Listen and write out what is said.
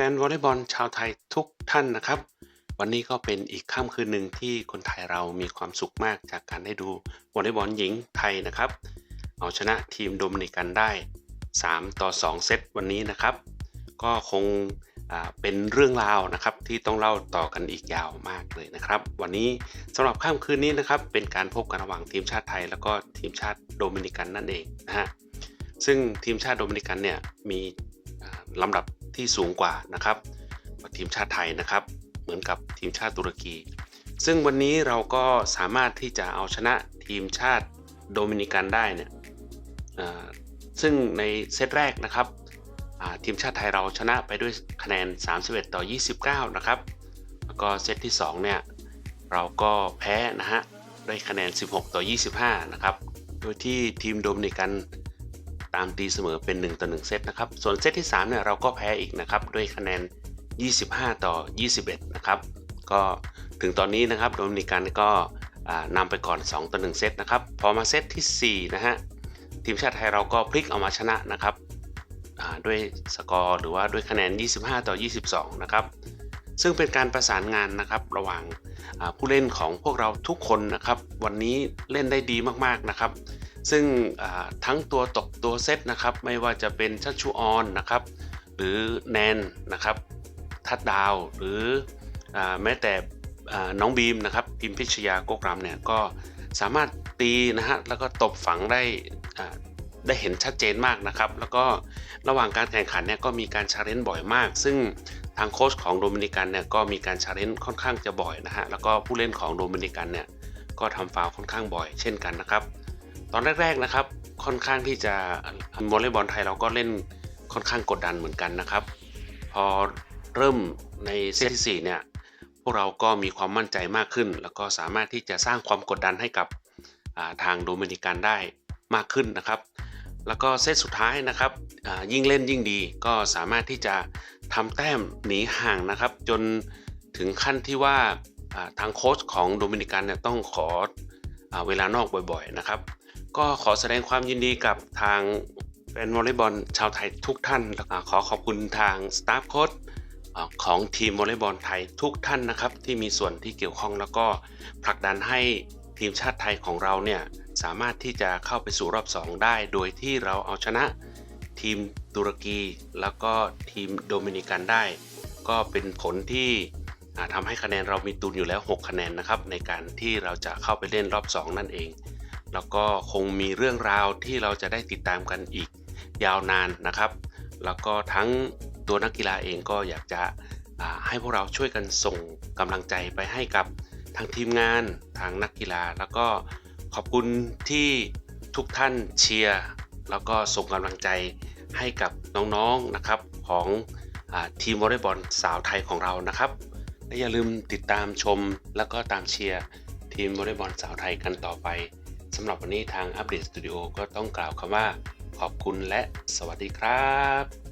ฟนวอลเลย์บอลชาวไทยทุกท่านนะครับ วันนี้ก็เป็นอีกค่ำคืนหนึ่งที่คนไทยเรามีความสุขมากจากการได้ดูวอลเลย์บอลหญิงไทยนะครับ เอาชนะทีมโดมินิกันได้ 3 ต่อ 2 เซตวันนี้นะครับ ก็คงเป็นเรื่องราวนะครับที่ต้องเล่าต่อกันอีกยาวมากเลยนะครับ วันนี้สำหรับค่ำคืนนี้นะครับ เป็นการพบกันระหว่างทีมชาติไทย แล้วก็ทีมชาติโดมินิกันนั่นเองนะฮะซึ่งทีมชาติโดมินิกันเนี่ยมีลำดับ ที่สูงกว่านะครับทีมชาติไทยนะครับ เหมือนกับทีมชาติตุรกี ซึ่งวันนี้เราก็สามารถที่จะเอาชนะทีมชาติโดมินิกันได้เนี่ยซึ่งในเซตแรกนะครับทีมชาติไทยเราชนะไปด้วยคะแนน 31 ต่อ 29 นะครับ แล้วก็เซตที่ 2 เนี่ย เราก็แพ้นะฮะด้วยคะแนน 16 ต่อ 25 นะครับ โดยที่ทีมโดมินิกัน ตามตีเสมอเป็น1ต่อ1เซตนะครับ ส่วนเซตที่3เนี่ยเราก็แพ้อีกนะครับด้วยคะแนน 25 ต่อ 21 นะครับ ก็ถึงตอนนี้นะครับโดมินิกันก็นำไปก่อน 2 ต่อ 1 เซตนะครับ พอมาเซตที่ 4 นะฮะ ทีมชาติไทยเราก็พลิกเอามาชนะนะครับด้วยสกอร์หรือว่าด้วยคะแนน 25 ต่อ 22 นะครับ ซึ่งเป็นการประสานงานนะครับระหว่างผู้เล่นของพวกเราทุกคนนะครับ วันนี้เล่นได้ดีมากๆนะครับ ซึ่งทั้งตัวตกตัวเซตนะครับ ไม่ว่าจะเป็นชัชชูออนนะครับ หรือแนนนะครับทัดดาว หรืออแม้แต่น้องบีมนะครับพิมพิชยาโกกรำเนี่ยก็สามารถตีนะฮะแล้วก็ตบฝังได้ได้เห็นชัดเจนมากนะครับ แล้วก็ระหว่างการแข่งขันเนี่ยก็มีการชาเลนจ์บ่อยมาก ซึ่งทางโค้ชของโดมินิกันเนี่ยก็มีการชาเลนจ์ค่อนข้างจะบ่อยนะฮะแล้วก็ผู้เล่นของโดมินิกันเนี่ยก็ทำฟาวค่อนข้างบ่อยเช่นกันนะครับ ตอนแรกๆนะครับ ค่อนข้างที่จะวอลเลย์บอลไทยเราก็เล่นค่อนข้างกดดันเหมือนกันนะครับ พอเริ่มในเซตที่4เนี่ยพวกเราก็มีความมั่นใจมากขึ้น แล้วก็สามารถที่จะสร้างความกดดันให้กับาทางโดมินิกันได้มากขึ้นนะครับ แล้วก็เซตสุดท้ายนะครับยิ่งเล่นยิ่งดีก็สามารถที่จะทำแต้มหนีห่างนะครับ จนถึงขั้นที่ว่าาทางโค้ชของโดมินิกันเนี่ยต้องขออเวลานอกบ่อยๆนะครับ ก็ขอแสดงความยินดีกับทางแฟนวอลเลย์บอลชาวไทยทุกท่านขอขอบคุณทางสตาฟโค้ชของทีมวอลเลย์บอลไทยทุกท่านนะครับ ที่มีส่วนที่เกี่ยวข้องแล้วก็ผลักดันให้ทีมชาติไทยของเราเนี่ยสามารถที่จะเข้าไปสู่รอบ 2 ได้ โดยที่เราเอาชนะทีมตุรกี แล้วก็ทีมโดมินิกันได้ ก็เป็นผลที่ทำให้คะแนนเรามีตุนอยู่แล้ว 6 คะแนนนะครับในการที่เราจะเข้าไปเล่นรอบ 2 นั่นเอง แล้วก็คงมีเรื่องราวที่เราจะได้ติดตามกันอีกยาวนานนะครับ แล้วก็ทั้งตัวนักกีฬาเองก็อยากจะให้พวกเราช่วยกันส่งกำลังใจไปให้กับทางทีมงานทางนักกีฬา แล้วก็ขอบคุณที่ทุกท่านเชียร์แล้วก็ส่งกำลังใจให้กับน้องๆนะครับของอทีมวอลเลย์บอลสาวไทยของเรานะครับและอย่าลืมติดตามชมแล้วก็ตามเชียร์ทีมวอลเลย์บอลสาวไทยกันต่อไป สำหรับวันนี้ทางอัปเดตสตูดิโอก็ต้องกล่าวคำว่า ขอบคุณและสวัสดีครับ